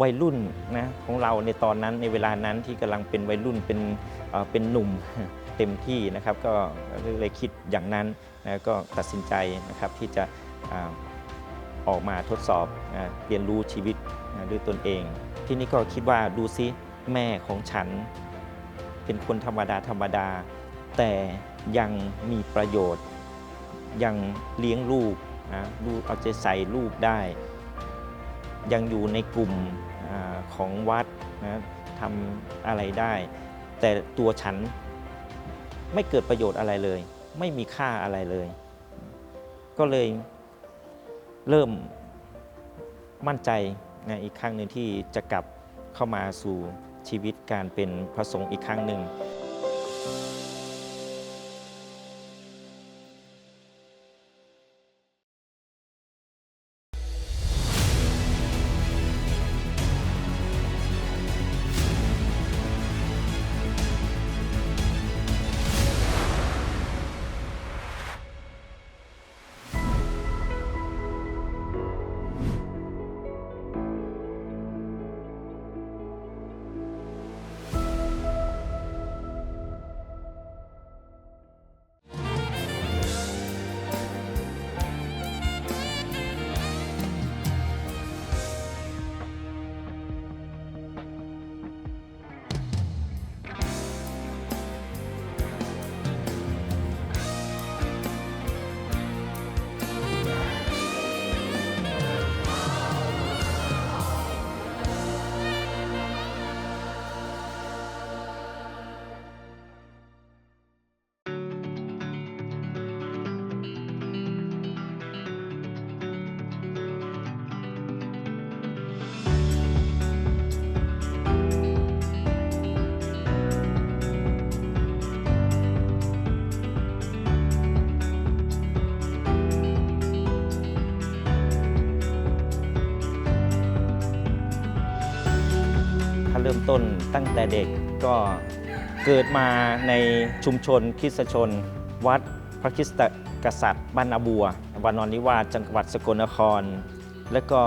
วัยรุ่นนะของเราในตอนนั้นในเวลานั้นที่กำลังเป็นวัยรุ่นเป็นเเป็นหนุ่มเต็มที่นะครับ ก็เลยคิดอย่างนั้นนะก็ตัดสินใจนะครับที่จะออกมาทดสอบเรียนรู้ชีวิตด้วยตนเอง ที่นี่ก็คิดว่าดูซิแม่ของฉัน เป็นคนธรรมดาธรรมดา แต่ยังมีประโยชน์ ยังเลี้ยงลูกนะลูกเอาใจใส่ลูกได้ ยังอยู่ในกลุ่ม ของวัดนะทำอะไรได้ แต่ตัวฉันไม่เกิดประโยชน์อะไรเลย ไม่มีค่าอะไรเลย ก็เลยเริ่มมั่นใจนะอีกครั้งหนึ่งที่จะกลับเข้ามาสู่ชีวิตการเป็นพระสงฆ์อีกครั้งหนึ่ง เริ่มต้นตั้งแต่เด็กก็เกิดมาในชุมชนคริสตชน วัดพระคริสตกษัตริย์บ้านนาบัววานอนนิวาสจังหวัดสกลนคร แล้วก็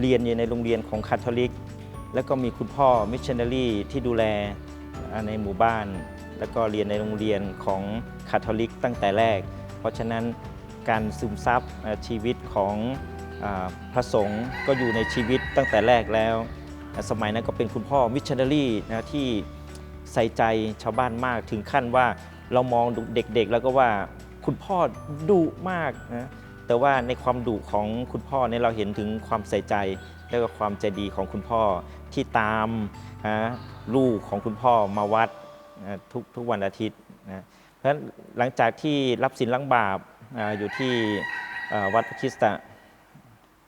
เรียนอยู่ในโรงเรียนของคาทอลิก แล้วก็มีคุณพ่อมิชชันนารีที่ดูแลในหมู่บ้าน แล้วก็เรียนในโรงเรียนของคาทอลิกตั้งแต่แรก เพราะฉะนั้นการซึมซับชีวิตของอพระสงฆ์ก็อยู่ในชีวิตตั้งแต่แรกแล้ว สมัยนั้นก็เป็นคุณพ่อมิชชันนารีนะที่ใส่ใจชาวบ้านมากถึงขั้นว่าเรามองเด็กๆ แล้วก็ว่าคุณพ่อดุมากนะแต่ว่าในความดุของคุณพ่อเนี่ยเราเห็นถึงความใส่ใจและก็ความใจดีของคุณพ่อที่ตามนะลูกของคุณพ่อมาวัดนะทุกทุกวันอาทิตย์นะเพราะฉะนั้นหลังจากที่รับศีลล้างบาปออยู่ที่วัดพระคิสต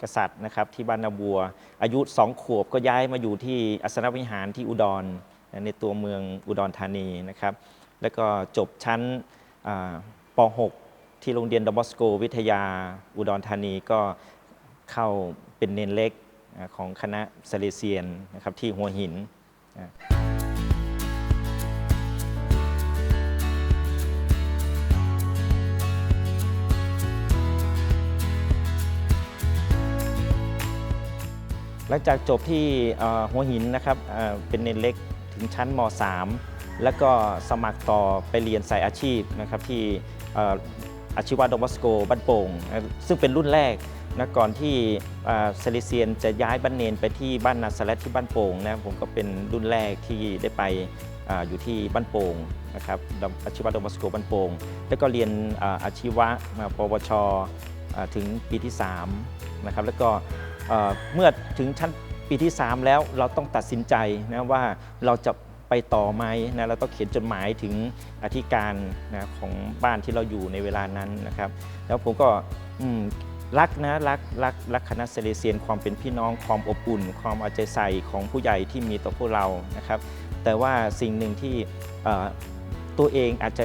กษัตริย์นะครับที่บ้านนาบัว อายุสองขวบก็ย้ายมาอยู่ที่อัสนวิหารที่อุดรในตัวเมืองอุดรธานีนะครับ แล้วก็จบชั้นป .6 ที่โรงเรียนดอมบอสโก วิทยาอุดรธานีก็เข้าเป็นเนนเล็กของคณะเซเลเซียนนะครับที่หัวหิน หลังจากจบที่หัวหินนะครับเป็นเนนเล็กถึงชั้นม .3 แล้วก็สมัครต่อไปเรียนสายอาชีพนะครับที่อาชีวะดอมบอสโกบ้านโป่ง ซึ่งเป็นรุ่นแรกนะก่อนที่เซเลเซียนจะย้ายบ้านเนนไปที่บ้านนาซาเลตที่บ้านโป่งนะผมก็เป็นรุ่นแรกที่ได้ไปออยู่ที่บ้านโป่งนะครับอาชีวะดอมบอสโกบ้านโป่ง แล้วก็เรียนอาอาชีวะมาปวชถึงปีที่3นะครับแล้วก็ เมื่อถึงชั้นปีที่ 3 แล้วเราต้องตัดสินใจนะว่าเราจะไปต่อไหมนะเราต้องเขียนจดหมายถึงอธิการนะของบ้านที่เราอยู่ในเวลานั้นนะครับ แล้วผมก็รักนะรักรักรักคณะเซเลเซียนความเป็นพี่น้องความอบอุ่น ความเอาใจใส่ของผู้ใหญ่ที่มีต่อพวกเรานะครับ แต่ว่าสิ่งหนึ่งที่ตัวเองอาจจะ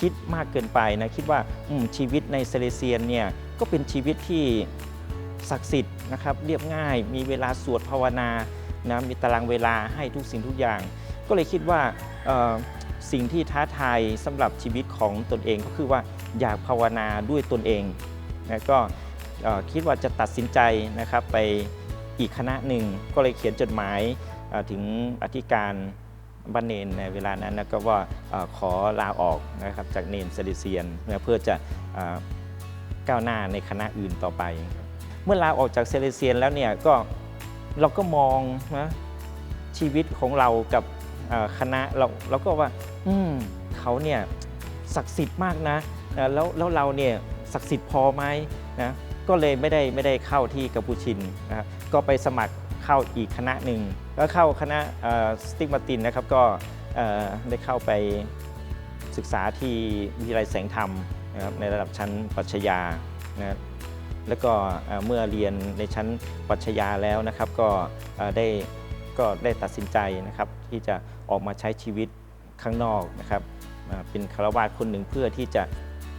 คิดมากเกินไปนะคิดว่าชีวิตในเซเลเซียนเนี่ยก็เป็นชีวิตที่ ศักดิ์สิทธิ์นะครับเรียบง่าย มีเวลาสวดภาวนานะมีตารางเวลาให้ทุกสิ่งทุกอย่าง ก็เลยคิดว่าสิ่งที่ท้าทายสำหรับชีวิตของตนเองก็คือว่าอยากภาวนาด้วยตนเองนะก็คิดว่าจะตัดสินใจนะครับไปอีกคณะหนึ่งก็เลยเขียนจดหมายถึงอธิการบ้านเนนในเวลานั้นนะก็ว่าอขอลาออกนะครับจากเนนเซเลเซียนเพื่อจะก้าวหน้าในคณะอื่นต่อไป เมื่อลาออกจากเซเลเซียนแล้วเนี่ยก็เราก็มองนะชีวิตของเรากับคณะเราเราก็ว่าอืมเขาเนี่ยศักดิ์สิทธิ์มากนะแล้วแล้วเราเนี่ยศักดิ์สิทธิ์พอไหมนะก็เลยไม่ได้ไม่ได้เข้าที่กัมพูชินนะครับก็ไปสมัครเข้าอีกคณะหนึ่งก็เข้าคณะสติกมาตินนะครับก็ได้เข้าไปศึกษาที่วิทยาลัยแสงธรรมนะครับในระดับชั้นปรัชญานะครับ แล้วก็เมื่อเรียนในชั้นปรัชญาแล้วนะครับก็ได้ก็ได้ตัดสินใจนะครับที่จะออกมาใช้ชีวิตข้างนอกนะครับเป็นคารวาสคนหนึ่งเพื่อที่จะ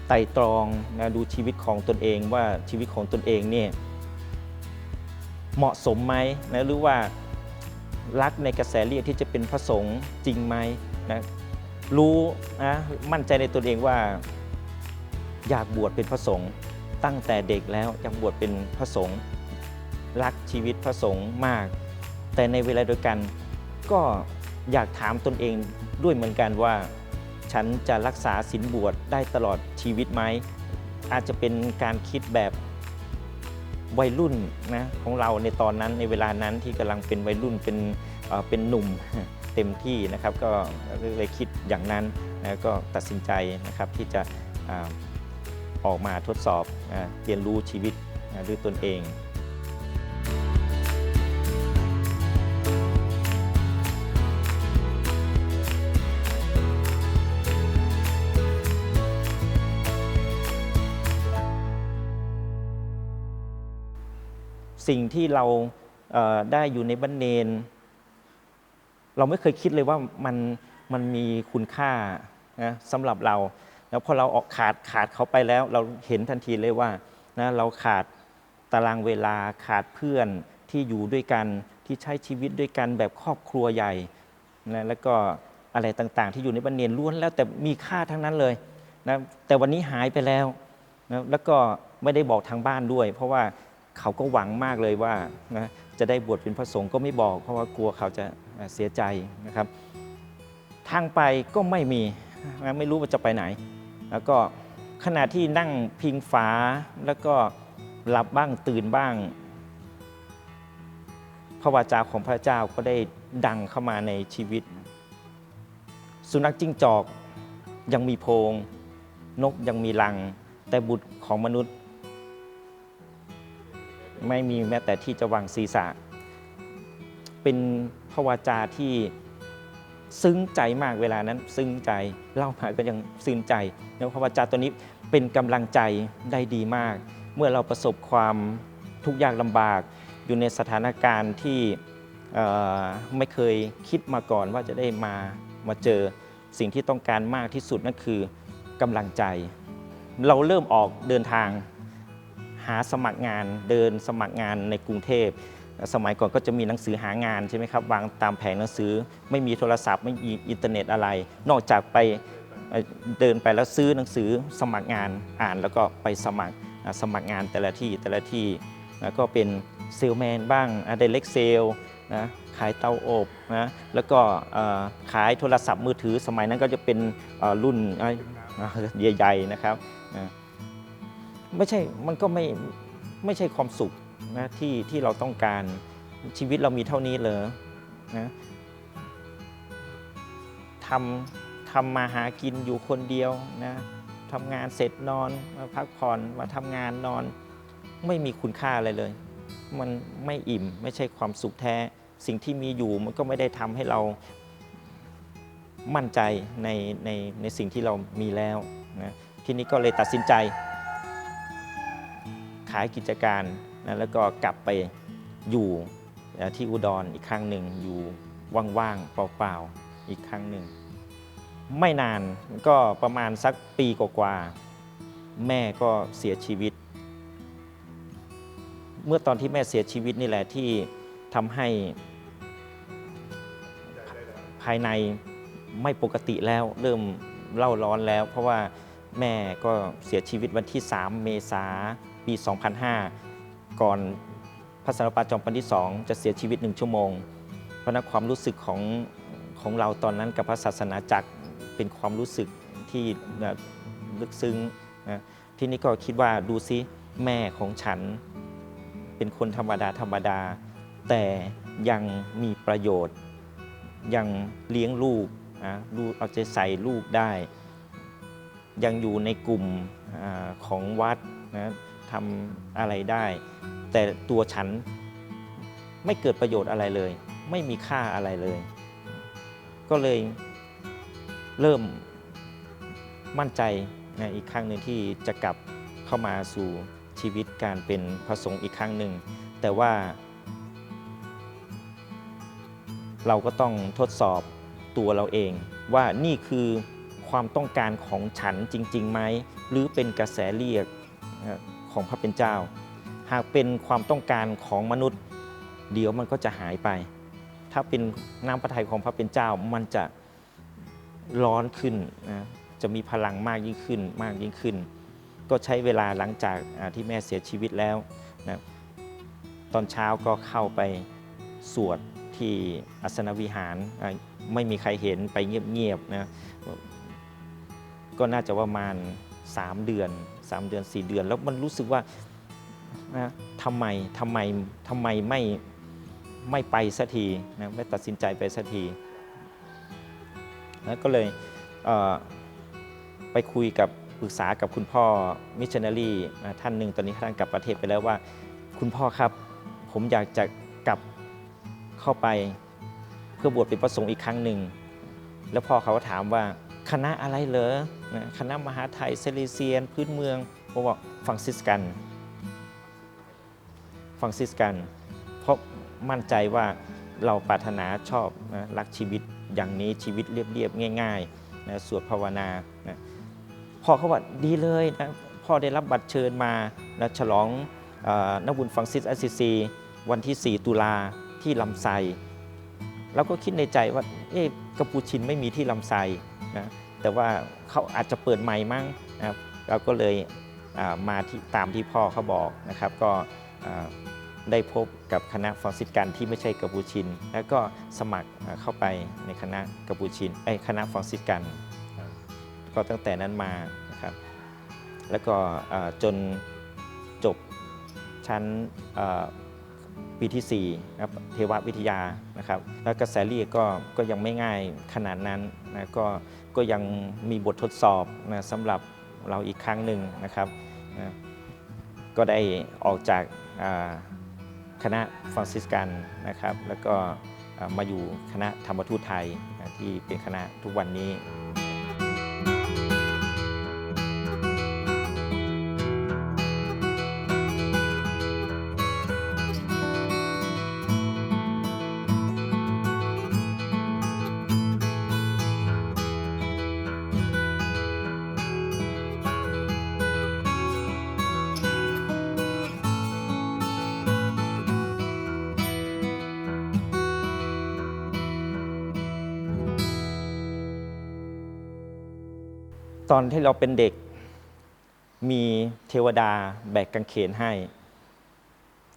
ไต่ตรองนะดูชีวิตของตนเองว่าชีวิตของตนเองเนี่ยเหมาะสมไหมนะหรือว่ารักในกระแสเรียกที่จะเป็นพระสงฆ์จริงไหมนะรู้นะมั่นใจในตนเองว่าอยากบวชเป็นพระสงฆ์ ตั้งแต่เด็กแล้วอยากบวชเป็นพระสงฆ์รักชีวิตพระสงฆ์มาก แต่ในเวลาเดียวกันก็อยากถามตนเองด้วยเหมือนกันว่า ฉันจะรักษาศีลบวชได้ตลอดชีวิตไหม อาจจะเป็นการคิดแบบวัยรุ่นนะของเราในตอนนั้นในเวลานั้นที่กำลังเป็นวัยรุ่นเป็นเเป็นหนุ่มเต็มที่นะครับ ก็เลยคิดอย่างนั้นนะก็ตัดสินใจนะครับที่จะ ออกมาทดสอบเรียนรู้ชีวิตด้วยตนเองสิ่งที่เราได้อยู่ในบันเนน เราไม่เคยคิดเลยว่ามันมันมีคุณค่านะสำหรับเรา แล้วพอเราออกขาดขาดเขาไปแล้ว เราเห็นทันทีเลยว่านะเราขาดตารางเวลาขาดเพื่อนที่อยู่ด้วยกันที่ใช้ชีวิตด้วยกันแบบครอบครัวใหญ่นะแล้วก็อะไรต่างๆ ที่อยู่ในบันเนนล้วนแล้วแต่มีค่าทั้งนั้นเลยนะแต่วันนี้หายไปแล้วนะแล้วก็ไม่ได้บอกทางบ้านด้วย เพราะว่าเขาก็หวังมากเลยว่านะจะได้บวชเป็นพระสงฆ์ก็ไม่บอก เพราะว่ากลัวเขาจะเสียใจนะครับ ทางไปก็ไม่มีไม่รู้ว่าจะไปไหน แล้วก็ขณะที่นั่งพิงฝาแล้วก็หลับบ้างตื่นบ้าง พระวาจาของพระเจ้าก็ได้ดังเข้ามาในชีวิต สุนัขจิ้งจอกยังมีโพรงนกยังมีรัง แต่บุตรของมนุษย์ ไม่มีแม้แต่ที่จะวางศีรษะ เป็นพระวาจาที่ ซึ้งใจมากเวลานั้น ซึ้งใจเล่ามาก็ยังซึ้งใจแล้วพระวาจาตัวนี้เป็นกำลังใจได้ดีมาก เมื่อเราประสบความทุกข์ยากลำบาก อยู่ในสถานการณ์ที่ไม่เคยคิดมาก่อนว่าจะได้มามาเจอสิ่งที่ต้องการมากที่สุดนั่นคือกำลังใจ เราเริ่มออกเดินทางหาสมัครงานเดินสมัครงานในกรุงเทพ สมัยก่อนก็จะมีหนังสือหางานใช่ไหมครับวางตามแผงหนังสือ ไม่มีโทรศัพท์ไม่มีอินเทอร์เน็ตอะไร นอกจากไปเดินไปแล้วซื้อหนังสือสมัครงานอ่านแล้วก็ไปสมัครสมัครงานแต่ละที่แต่ละที่นะก็เป็นเซลแมนบ้างเดเล็กเซลนะขายเตาอบนะแล้วก็ขายโทรศัพท์มือถือสมัยนั้นก็จะเป็นรุ่นใหญ่ๆนะครับนะไม่ใช่มันก็ไม่ไม่ใช่ความสุข นะที่ที่เราต้องการชีวิตเรามีเท่านี้เลยนะทำทำมาหากินอยู่คนเดียวนะทำงานเสร็จนอนมาพักผ่อนมาทำงานนอน ไม่มีคุณค่าอะไรเลย มันไม่อิ่มไม่ใช่ความสุขแท้ สิ่งที่มีอยู่มันก็ไม่ได้ทำให้เรามั่นใจในในในสิ่งที่เรามีแล้วนะทีนี้ก็เลยตัดสินใจ ขายกิจการ นะแล้วก็กลับไปอยู่ที่อุดรอีกครั้งหนึ่งอยู่ว่างๆเปล่าๆอีกครั้งหนึ่งไม่นานก็ประมาณสักปีกว่าๆแม่ก็เสียชีวิต เมื่อตอนที่แม่เสียชีวิตนี่แหละที่ทำให้ภายในไม่ปกติแล้วเริ่มเล่าร้อนแล้ว เพราะว่าแม่ก็เสียชีวิตวันที่ 3 เมษาปี 2005 ก่อนพระสารปาจอมปันที่สองจะเสียชีวิตหนึ่งชั่วโมง เพราะฉะนั้นความรู้สึกของของเราตอนนั้นกับพระศาสนาจักรเป็นความรู้สึกที่ลึกซึ้งนะที่นี่ก็คิดว่าดูซิแม่ของฉัน เป็นคนธรรมดาธรรมดา แต่ยังมีประโยชน์ ยังเลี้ยงลูกนะลูเอาใจใส่ลูกได้ ยังอยู่ในกลุ่มอของวัดนะ ทำอะไรได้ แต่ตัวฉันไม่เกิดประโยชน์อะไรเลย ไม่มีค่าอะไรเลย ก็เลยเริ่มมั่นใจนะอีกครั้งหนึ่งที่จะกลับเข้ามาสู่ชีวิตการเป็นพระสงฆ์อีกครั้งหนึ่ง แต่ว่า เราก็ต้องทดสอบตัวเราเอง ว่านี่คือความต้องการของฉันจริงๆไหมหรือเป็นกระแสเรียก ของพระเป็นเจ้า หากเป็นความต้องการของมนุษย์ เดี๋ยวมันก็จะหายไป ถ้าเป็นน้ำพระทัยของพระเป็นเจ้ามันจะร้อนขึ้นนะจะมีพลังมากยิ่งขึ้นมากยิ่งขึ้น ก็ใช้เวลาหลังจากที่แม่เสียชีวิตแล้วนะตอนเช้าก็เข้าไปสวดที่อัสนวิหารไม่มีใครเห็นไปเงียบๆนะก็น่าจะประมาณ 3 เดือน 3 เดือน 4 เดือน แล้วมันรู้สึกว่านะทำไมทำไมทำไมไม่ไม่ไปสักทีนะไม่ตัดสินใจไปสักทีแล้วก็เลยเไปคุยกับปรึกษากับคุณพ่อมิชชันนารีท่านหนึ่งตอนนี้ท่านกลับประเทศไปแล้วว่า คุณพ่อครับ ผมอยากจะกลับเข้าไปเพื่อบวชเป็นพระสงฆ์อีกครั้งหนึ่ง แล้วพ่อเขาก็ถามว่า คณะอะไรเหรอนะคณะมหาไทยเซเลเซียน พื้นเมืองผมบอกฟังซิสกันฟังซิสกัน เพราะมั่นใจว่าเราปรารถนาชอบนะรักชีวิตอย่างนี้ชีวิตเรียบๆง่ายๆนะสวดภาวนานะพ่อเขาบอกดีเลยนะพ่อได้รับบัตรเชิญมานะฉลองนักบุญฟังซิสอสซิซี วันที่ 4 ตุลาที่ลำไส้เราก็คิดในใจว่าเอ๊ะกัปปูชินไม่มีที่ลำไส้ นะแต่ว่าเขาอาจจะเปิดใหม่มั้งนะครับเราก็เลยมาที่ตามที่พ่อเขาบอกนะครับก็ได้พบกับคณะฟรังซิสกันที่ไม่ใช่กัปปูชิน แล้วก็สมัครเข้าไปในคณะกัปปูชินไอ้คณะฟรังซิสกันก็ตั้งแต่นั้นมานะครับแล้วก็จนจบชั้น ปีที่4นะครับเทววิทยานะครับแล้วกระแสเรียกก็ก็ยังไม่ง่ายขนาดนั้นนะก็ก็ยังมีบททดสอบนะสำหรับเราอีกครั้งหนึ่งนะครับนะก็ได้ออกจากคณะฟรังซิสกันนะครับ แล้วก็มาอยู่คณะธรรมทูตไทยที่เป็นคณะทุกวันนี้ ตอนที่เราเป็นเด็ก มีเทวดาแบกกางเขนให้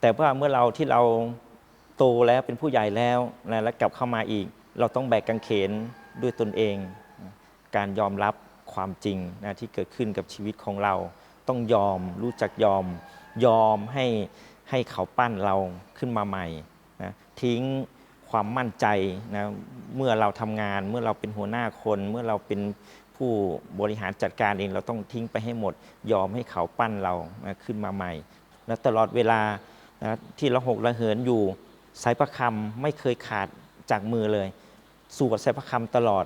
แต่ว่าเมื่อเราที่เราโตแล้วเป็นผู้ใหญ่แล้วนะแล้วกลับเข้ามาอีก เราต้องแบกกางเขนด้วยตนเอง การยอมรับความจริงนะที่เกิดขึ้นกับชีวิตของเรา ต้องยอมรู้จักยอม ยอมให้ให้เขาปั้นเราขึ้นมาใหม่นะทิ้งความมั่นใจนะเมื่อเราทำงาน เมื่อเราเป็นหัวหน้าคน เมื่อเราเป็น ผู้บริหารจัดการเองเราต้องทิ้งไปให้หมด ยอมให้เขาปั้นเรานะขึ้นมาใหม่ และตลอดเวลานะที่เราหกระเหินอยู่สายประคำไม่เคยขาดจากมือเลย สู่กับสายประคำตลอด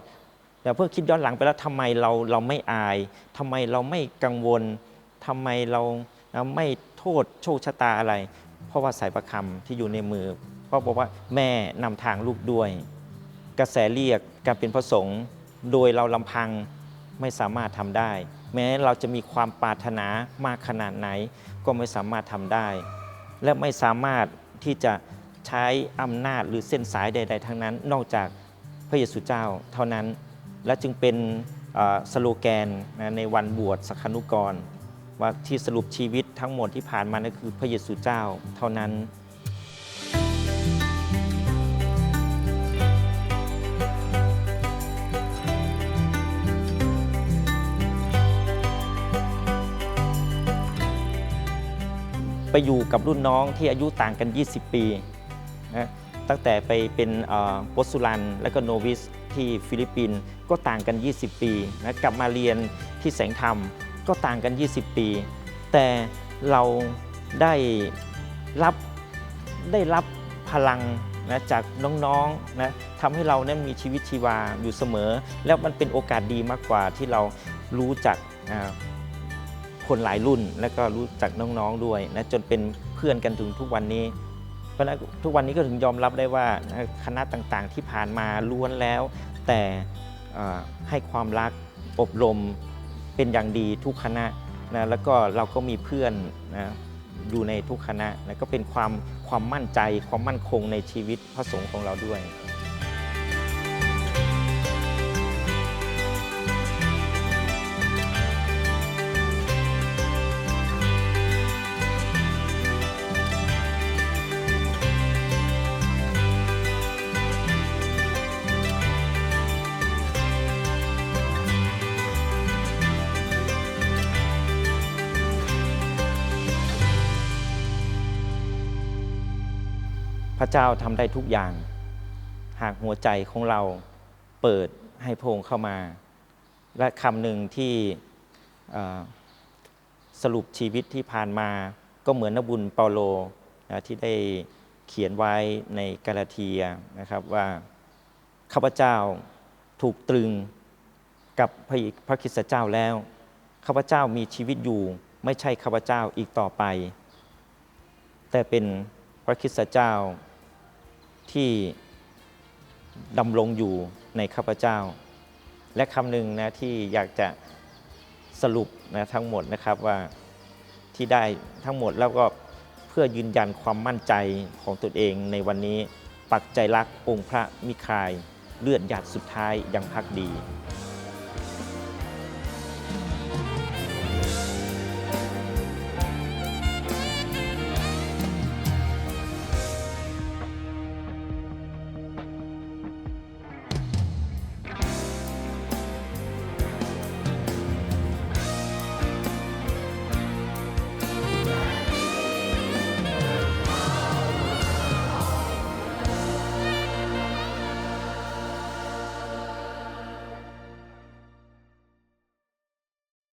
แต่เพื่อคิดย้อนหลังไปแล้วทำไมเราเราไม่อายทำไมเราไม่กังวลทำไมเราเราไม่โทษโชคชะตาอะไร เพราะว่าสายประคำที่อยู่ในมือเพราะบอกว่าแม่นำทางลูกด้วย กระแสเรียกการเป็นพระสงฆ์โดยเราลำพัง ไม่สามารถทำได้ แม้เราจะมีความปรารถนามากขนาดไหน ก็ไม่สามารถทำได้ และไม่สามารถที่จะใช้อำนาจหรือเส้นสายใด ๆ ทั้งนั้น นอกจากพระเยซูเจ้าเท่านั้น และจึงเป็นสโลแกนนะในวันบวชสักขานุกร ว่าที่สรุปชีวิตทั้งหมดที่ผ่านมานั่นคือพระเยซูเจ้าเท่านั้น ไปอยู่กับรุ่นน้องที่อายุต่างกัน 20 ปีนะตั้งแต่ไปเป็นโปสุลัน และก็โนวิสที่ฟิลิปปินส์ก็ต่างกัน 20 ปีนะกลับมาเรียนที่แสงธรรมก็ต่างกัน 20 ปี แต่เราได้รับได้รับพลังนะจากน้องๆนะทำให้เรานั้นมีชีวิตชีวาอยู่เสมอ แล้วมันเป็นโอกาสดีมากกว่าที่เรารู้จักอ่า คนหลายรุ่น แล้วก็รู้จักน้องๆด้วยนะจนเป็นเพื่อนกันถึงทุกวันนี้ เพราะฉะนั้นทุกวันนี้ก็ถึงยอมรับได้ว่าคณะต่างๆที่ผ่านมาล้วนแล้ว แต่ให้ความรักอบรมเป็นอย่างดีทุกคณะนะแล้วก็เราก็มีเพื่อนนะอยู่ในทุกคณะนะก็เป็นความความมั่นใจความมั่นคงในชีวิตพระสงฆ์ของเราด้วย ระเจ้าทำได้ทุกอย่าง หากหัวใจของเราเปิดให้พระองค์เข้ามา และคำหนึ่งที่สรุปชีวิตที่ผ่านมาก็เหมือนนบุญเปาโลนะที่ได้เขียนไว้ในกาลาเทียนะครับว่าข้าพเจ้าถูกตรึงกับพระพระคิสเจ้าแล้วข้าพเจ้ามีชีวิตอยู่ไม่ใช่ข้าพเจ้าอีกต่อไป แต่เป็นพระคิสเจ้า ที่ดำรงอยู่ในข้าพเจ้า และคำหนึ่งนะที่อยากจะสรุปนะทั้งหมดนะครับว่าที่ได้ทั้งหมดแล้วก็เพื่อยืนยันความมั่นใจของตนเองในวันนี้ปักใจรักองค์พระมิคายเลือดหยาดสุดท้ายยังพักดี